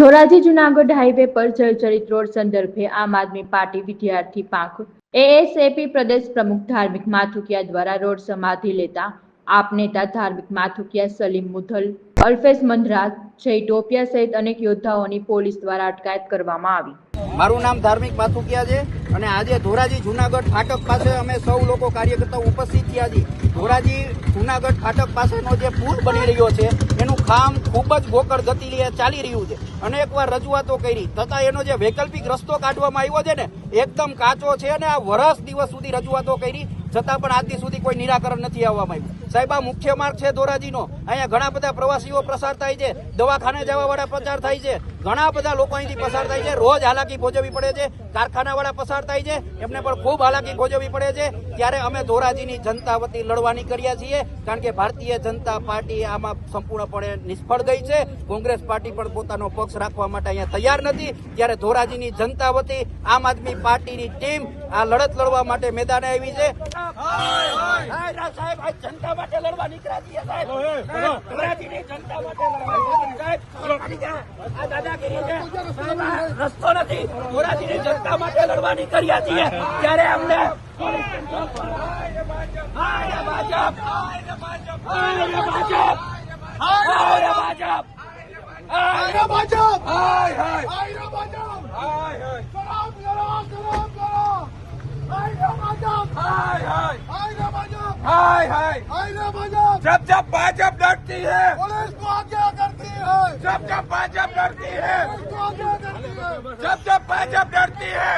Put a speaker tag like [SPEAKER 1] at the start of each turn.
[SPEAKER 1] Dhoraji Junagadh highway પર જર્જરિત road સંદર્ભે આમ આદમી પાર્ટી વિદ્યાર્થી પાંખ એએસએપી પ્રદેશ પ્રમુખ ધાર્મિક માથુકિયા દ્વારા રોડ સમાધિ લેતા આપ નેતા ધાર્મિક માથુકિયા સલીમ મુધલ અલ્ફેઝ મંદરાજ જય ટોપિયા સહિત અનેક યોદ્ધાઓની પોલીસ દ્વારા અટકાયત કરવામાં આવી.
[SPEAKER 2] મારું નામ ધાર્મિક માથુકિયા છે અને આજે ધોરાજી જુનાગઢ ફાટક પાસે અમે સૌ લોકો કાર્યકર્તાઓ ઉપસ્થિત થયા છીએ. ધોરાજી જુનાગઢ ફાટક પાસેનો જે પુલ બની રહ્યો છે, એનું કામ ખૂબ જ ગોકળ ગતિએ ચાલી રહ્યું છે. અનેકવાર રજૂઆતો કરી, તથા એનો જે વૈકલ્પિક રસ્તો કાઢવામાં આવ્યો છે ને, એકદમ કાચો છે અને આ વરસ દિવસ સુધી રજૂઆતો કરી, છતાં પણ આજથી સુધી કોઈ નિરાકરણ નથી આવવામાં આવ્યું. સાહેબ, આ મુખ્ય માર્ગ છે ધોરાજીનો. અહીંયા ઘણા બધા પ્રવાસીઓ પસાર થાય છે, દવાખાને જવાવાળા પસાર થાય છે, ઘણા બધા લોકો અહીંથી પસાર થાય છે, રોજ હાલાકી ભોજવવી પડે છે કારખાનાવાળા પસાર થાય છે, એમને પણ ખૂબ હાલાકી ભોજવવી પડે છે. ત્યારે અમે ધોરાજીની જનતા વતી લડવાની કર્યા છીએ, કારણ કે ભારતીય જનતા પાર્ટી આમાં સંપૂર્ણપણે નિષ્ફળ ગઈ છે. કોંગ્રેસ પાર્ટી પણ પોતાનો પક્ષ રાખવા માટે અહીંયા તૈયાર નથી. ત્યારે ધોરાજીની જનતા વતી આમ આદમી પાર્ટીની ટીમ આ લડત લડવા માટે મેદાને આવી છે. સાહેબ આ જનતા માટે લડવા નીકળ્યા છીએ સાહેબ. ધોરાજીની જનતા માટે લડવા નીકળ્યા છીએ, સાહેબ. આવી જા. આ દાદાગીરી છે. સાહેબ, આ રસ્તો નથી. ધોરાજીની જનતા માટે લડવાની કર્યા છીએ. ત્યારે અમને ભાજપ. ભાજપ. ભાજપ હાય ભાજપ
[SPEAKER 3] આયરા ભાજપ
[SPEAKER 2] હાય હાય
[SPEAKER 3] આયરા ભાજપ
[SPEAKER 2] હાય હાય
[SPEAKER 3] સલામ કરો સલામ કરો આયરા ભાજપ
[SPEAKER 2] हाय हाय
[SPEAKER 3] आयरा भाजप
[SPEAKER 2] हाय हाय
[SPEAKER 3] आयरा भाजप
[SPEAKER 2] जब जब भाजप डरती है
[SPEAKER 3] पुलिस को आज्ञा करती है
[SPEAKER 2] जब जब भाजप डरती है
[SPEAKER 3] पुलिस को आज्ञा करती है
[SPEAKER 2] जब जब भाजप डरती है